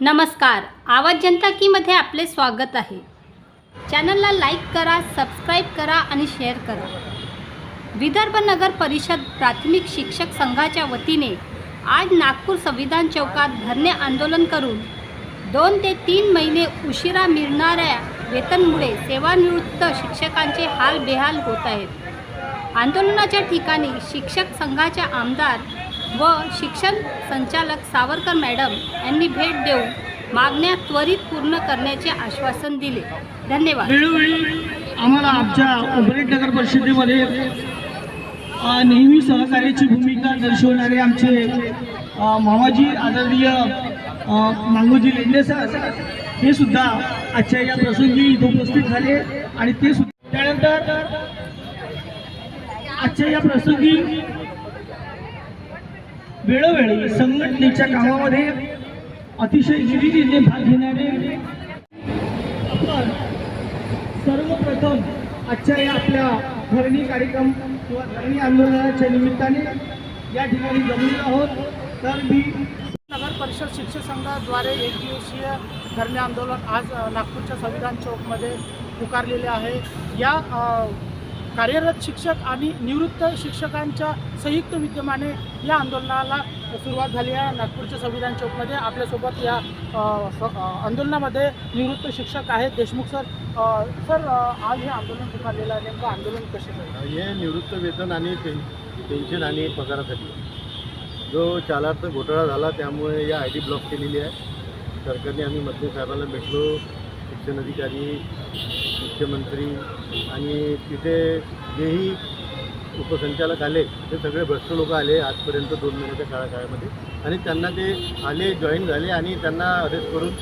नमस्कार. आवाज जनता कीमध्ये आपले स्वागत आहे. चॅनलला लाईक करा सबस्क्राईब करा आणि शेअर करा. विदर्भ नगर परिषद प्राथमिक शिक्षक संघाच्या वतीने आज नागपूर संविधान चौकात धरणे आंदोलन करून दोन ते तीन महिने उशिरा मिळणाऱ्या वेतनमुळे सेवानिवृत्त शिक्षकांचे हाल बेहाल होत आहेत. आंदोलनाच्या ठिकाणी शिक्षक संघाच्या आमदार व शिक्षण संचालक सावरकर मॅडम यांनी भेट देऊन मागण्या त्वरित पूर्ण करण्याचे आश्वासन दिले. धन्यवाद. वेळोवेळी आम्हाला आमच्या उमरेड नगर परिषदेमध्ये नेहमी सहकार्याची भूमिका दर्शवणारे आमचे मामाजी आदरणीय मांगोजी लेंडे सर हे सुद्धा आजच्या या प्रसंगी इथं उपस्थित झाले आणि ते सुद्धा त्यानंतर आजच्या या प्रसंगी वेळोवेळी संघटनेच्या कामामध्ये अतिशय हिरिरीने भाग घेणारे आपण सर्वप्रथम आजच्या या आपल्या धरणी कार्यक्रम किंवा धरणी आंदोलनाच्या निमित्ताने या ठिकाणी जमलेलो आहोत. तर मी नगर परिषद शिक्षक संघाद्वारे एक दिवसीय धरणे आंदोलन आज नागपूरच्या संविधान चौकमध्ये पुकारलेले आहे. या कार्यरत शिक्षक आणि निवृत्त शिक्षकांच्या संयुक्त विद्यमाने या आंदोलनाला सुरुवात झाली आहे. नागपूरच्या संविधान चौकमध्ये आपल्यासोबत या स- आंदोलनामध्ये निवृत्त शिक्षक आहेत. देशमुख सर सर आज हे आंदोलन पुकारलेलं आहे. नेमकं आंदोलन कसे हे निवृत्त वेतन आणि पेन पेन्शन आणि पगारासाठी. जो चालार्थ घोटाळा झाला त्यामुळे या आय डी ब्लॉक केलेली आहे. सरकारने आम्ही मंत्री साहेबांना भेटलो शिक्षण अधिकारी मुख्यमंत्री आणि तिथे जेही उपसंचालक आले ते सगळे भ्रष्ट लोक आले आजपर्यंत दोन महिन्याच्या काळा काळामध्ये. आणि त्यांना ते आले जॉईन झाले आणि त्यांना अरेस्ट करून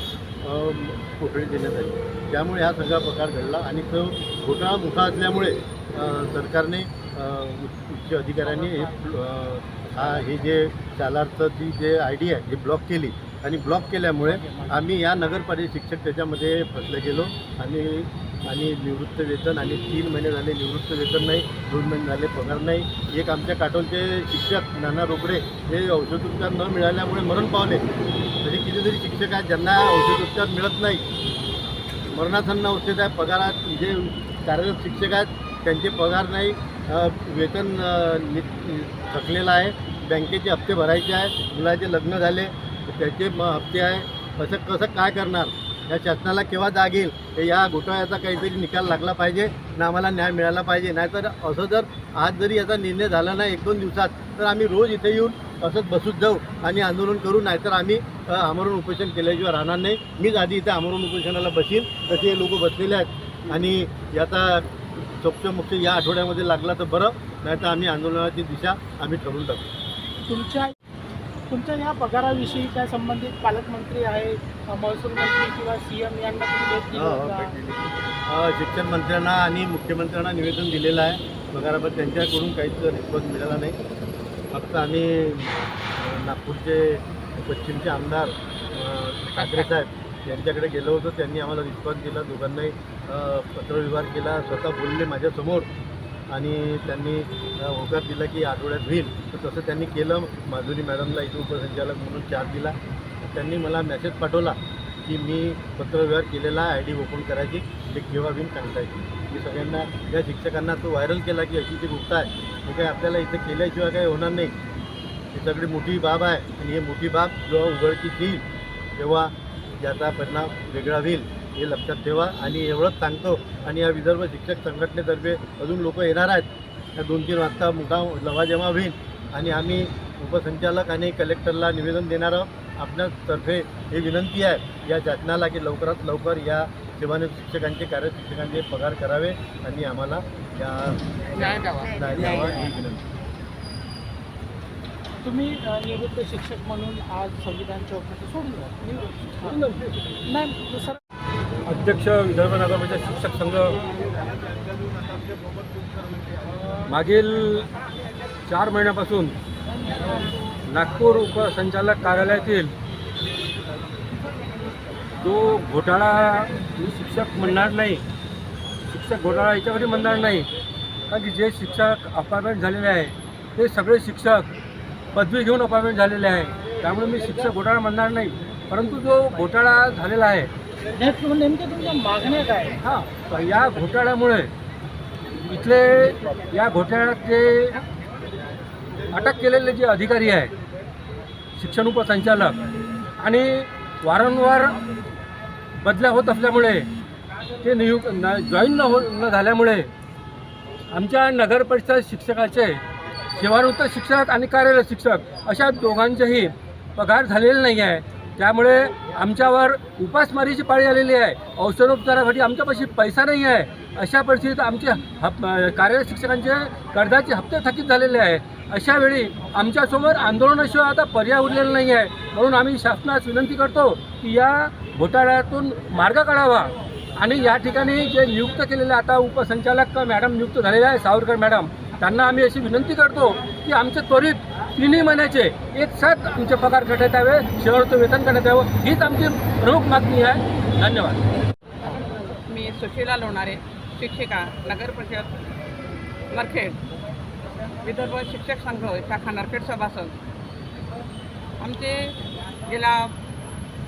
कोठडी देण्यात आली. त्यामुळे हा सगळा प्रकार घडला आणि तो घोटाळा मोठा असल्यामुळे सरकारने उच्च उच्च अधिकाऱ्यांनी हे हा हे जे चालार्थची जे आय डी आहे हे ब्लॉक केली. आणि ब्लॉक केल्यामुळे आम्ही या नगरपालिका शिक्षक त्याच्यामध्ये फसले गेलो. आणि आणि निवृत्त वेतन आणि तीन महिने झाले निवृत्त वेतन नाही दोन महिने झाले पगार नाही. एक आमच्या काटोलचे शिक्षक नाना रोकडे हे औषधोपचार न मिळाल्यामुळे मरण पावले. तरी कितीतरी शिक्षक आहेत ज्यांना औषधोपचार मिळत नाही. मरणासन्न अवस्थेत आहे पगारात जे कार्यरत शिक्षक आहेत. त्यांचे पगार नाही. वेतन नि- थकलेलं आहे. बँकेचे हप्ते भरायचे आहे. मुलाचे लग्न झाले. त्याचे म हप्ते आहे. असं कसं काय करणार? या शासनाला केव्हा जागेल? हे या घोटाळ्याचा काहीतरी निकाल लागला पाहिजे ना आम्हाला न्याय मिळाला पाहिजे. नाहीतर असं जर आज जरी याचा निर्णय झाला नाही एक दोन दिवसात तर आम्ही रोज इथे येऊन असंच बसून जाऊ आणि आंदोलन करू. नाहीतर आम्ही आमरण उपोषण केल्याशिवाय राहणार नाही. मीच आधी इथे आमरण उपोषणाला बसीन तसे हे लोक बसलेले आहेत. आणि याचा चोपच्या या आठवड्यामध्ये लागला तर बरं नाहीतर आम्ही आंदोलनाची दिशा आम्ही ठरवून टाकू. तुमच्या तुमच्या या पगाराविषयी त्या संबंधित पालकमंत्री आहे महसूल मंत्री किंवा सी एम यांना हो, हो, शिक्षण मंत्र्यांना आणि मुख्यमंत्र्यांना निवेदन दिलेलं आहे. पगाराबाबत त्यांच्याकडून काहीच रिस्पॉन्स मिळाला नाही. फक्त आम्ही नागपूरचे पश्चिमचे आमदार ठाकरे साहेब यांच्याकडे गेलो होतो. त्यांनी आम्हाला रिस्पॉन्स दिला. दोघांनाही पत्रव्यवहार केला. स्वतः बोलले माझ्यासमोर. आणि त्यांनी होकार दिला की आठवड्यात होईल. तर तसं त्यांनी केलं. माधुरी मॅडमला इथे उपसंचालक म्हणून चार्ज दिला. त्यांनी मला मेसेज पाठवला की मी पत्रव्यवहार केलेला आय डी ओपन करायची. ते केव्हा बिन सांगता येईल मी सगळ्यांना या शिक्षकांना तो व्हायरल केला की अशी ती गोष्ट आहे हे काय आपल्याला इथे केल्याशिवाय काही होणार नाही. ही सगळी मोठी बाब आहे. आणि ही मोठी बाब जेव्हा उघडकीस येईल तेव्हा याचा परिणाम वेगळा होईल. हे लक्षात ठेवा आणि एवढंच सांगतो आणि या विदर्भ शिक्षक संघटनेतर्फे अजून लोक येणार आहेत. या दोन तीन वाजता मोठा लवाजमा होईल आणि आम्ही उपसंचालक आणि कलेक्टरला निवेदन देणार आहोत. आपल्यातर्फे ही विनंती आहे या शासनाला की लवकरात लवकर या सेवानिवृत्त शिक्षकांचे कार्य शिक्षकांचे पगार करावे आणि आम्हाला या ही विनंती. तुम्ही निवृत्त शिक्षक म्हणून आज संविधान चौकमध्ये सोडून द्या. नाही दुसरं अध्यक्ष विदर्भ नगर शिक्षक संघ. मागील चार महिन्यापासून नागपूर उपसंचालक कार्यालयातील जो घोटाळा मी शिक्षक म्हणणार नाही शिक्षक घोटाळा याच्यावरही म्हणणार नाही कारण की जे शिक्षक अपॉइंटमेंट झालेले आहे ते सगळे शिक्षक पदवी घेऊन अपॉइंटमेंट झालेले आहे त्यामुळे मी शिक्षक घोटाळा म्हणणार नाही परंतु जो घोटाळा झालेला आहे नेमक्या तुमच्या मागण्या काय? हां या घोटाळ्यामुळे इथले या घोटाळ्याचे अटक केलेले जे अधिकारी आहे शिक्षण उपसंचालक आणि वारंवार बदल्या होत असल्यामुळे ते नियुक्त न जॉईन न हो न झाल्यामुळे आमच्या नगर परिषद शिक्षकाचे सेवानिवृत्त शिक्षक आणि कार्यरत शिक्षक अशा दोघांचेही पगार झालेले नाही आहे त्यामुळे आमच्यावर उपासमारीची पाळी आलेली आहे. औषधोपचारासाठी आमच्यापाशी पैसा नाही आहे. अशा परिस्थितीत आमचे हप कार्यरत शिक्षकांचे कर्जाचे हप्ते थकीत झालेले आहे. अशा वेळी आमच्यासमोर आंदोलनाशिवाय आता पर्याय उरलेला नाही आहे. म्हणून आम्ही शासनास विनंती करतो की या घोटाळ्यातून मार्ग काढावा. आणि या ठिकाणी जे नियुक्त केलेले आता उपसंचालक मॅडम नियुक्त झालेले आहे सावरकर मॅडम त्यांना आम्ही अशी विनंती करतो की आमचे त्वरित तिन्ही महिन्याचे एक साथ आमचे पगार करण्यात यावे शेवटचं वेतन करण्यात यावं हीच आमची प्रमुख मागणी आहे. धन्यवाद. मी सुशीला लोणारे शिक्षिका नगर परिषद नरखेड विदर्भ शिक्षक संघ शाखा नरखेड सभासद. आमचे गेल्या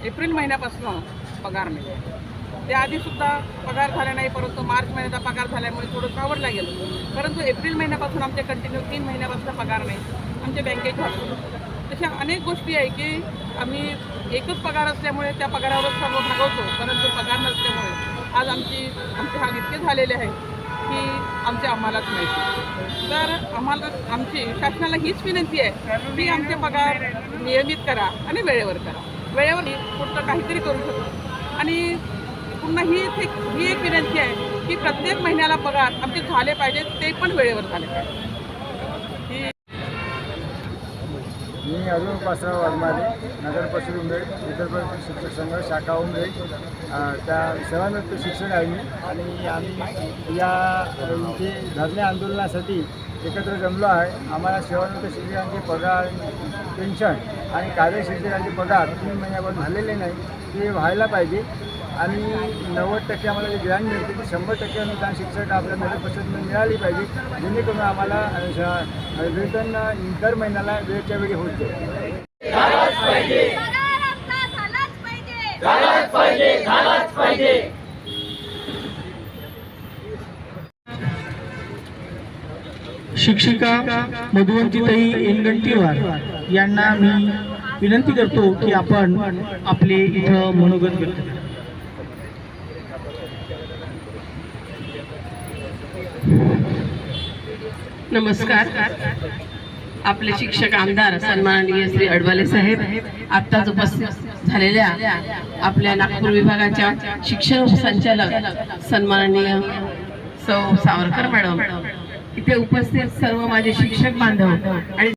एप्रिल महिन्यापासून पगार मिळते त्याआधीसुद्धा पगार झाला नाही परंतु मार्च महिन्याचा पगार झाल्यामुळे थोडं सावरला गेलं. परंतु एप्रिल महिन्यापासून आमचे कंटिन्यू तीन महिन्यापासून पगार नाही. आमच्या बँकेत झाले तशा अनेक गोष्टी आहे की आम्ही एकच पगार असल्यामुळे त्या पगारावरच सर्व भागवतो परंतु पगार नसल्यामुळे. आज आमची आमचे हाल इतके झालेले आहे की आमच्या आम्हालाच मिळते तर आम्हाला आमची शासनाला हीच विनंती आहे की आमचे पगार नियमित करा आणि वेळेवर करा. वेळेवर पुढचं काहीतरी करू शकतो. आणि पुन्हा ही एक ही एक विनंती आहे की प्रत्येक महिन्याला पगार आमचे झाले पाहिजेत ते पण वेळेवर झाले पाहिजे ही मी अरुण पासराव वाघमारे नगर परिषद विदर्भ शिक्षक संघ शाखा उमरेड त्या सेवानिवृत्त शिक्षक आहे मी. आणि आम्ही या अ, इथे धरणे आंदोलनासाठी एकत्र जमलो आहे. आम्हाला सेवानिवृत्त शिक्षकांचे पगार पेन्शन आणि कार्य शिक्षकांचे पगार तीन महिन्यापासून झालेले नाही. ते व्हायला पाहिजे. आणि नव्वद टक्के आम्हाला जे ग्रँड मिळते ते शंभर टक्के अनुदान शिक्षक आपल्या नगर परिषदमध्ये मिळाली पाहिजे. जेणेकरून आम्हाला वेतन दर महिन्याला वेळच्या वेळी होत जाईल. पगार आपला झालाच पाहिजे. शिक्षिका मधुवंतीताई एनगंटीवार यांना मी विनंती करतो की आपण आपले इथं मनोगत व्यक्त नमस्कार. आपले शिक्षक आमदार सन्माननीय श्री अडवाले साहेब आत्ताच उपस्थित झालेल्या आपल्या नागपूर विभागाच्या शिक्षण संचालक सन्माननीय सौ सावरकर मॅडम. इथे उपस्थित सर्व माझे शिक्षक बांधव आणि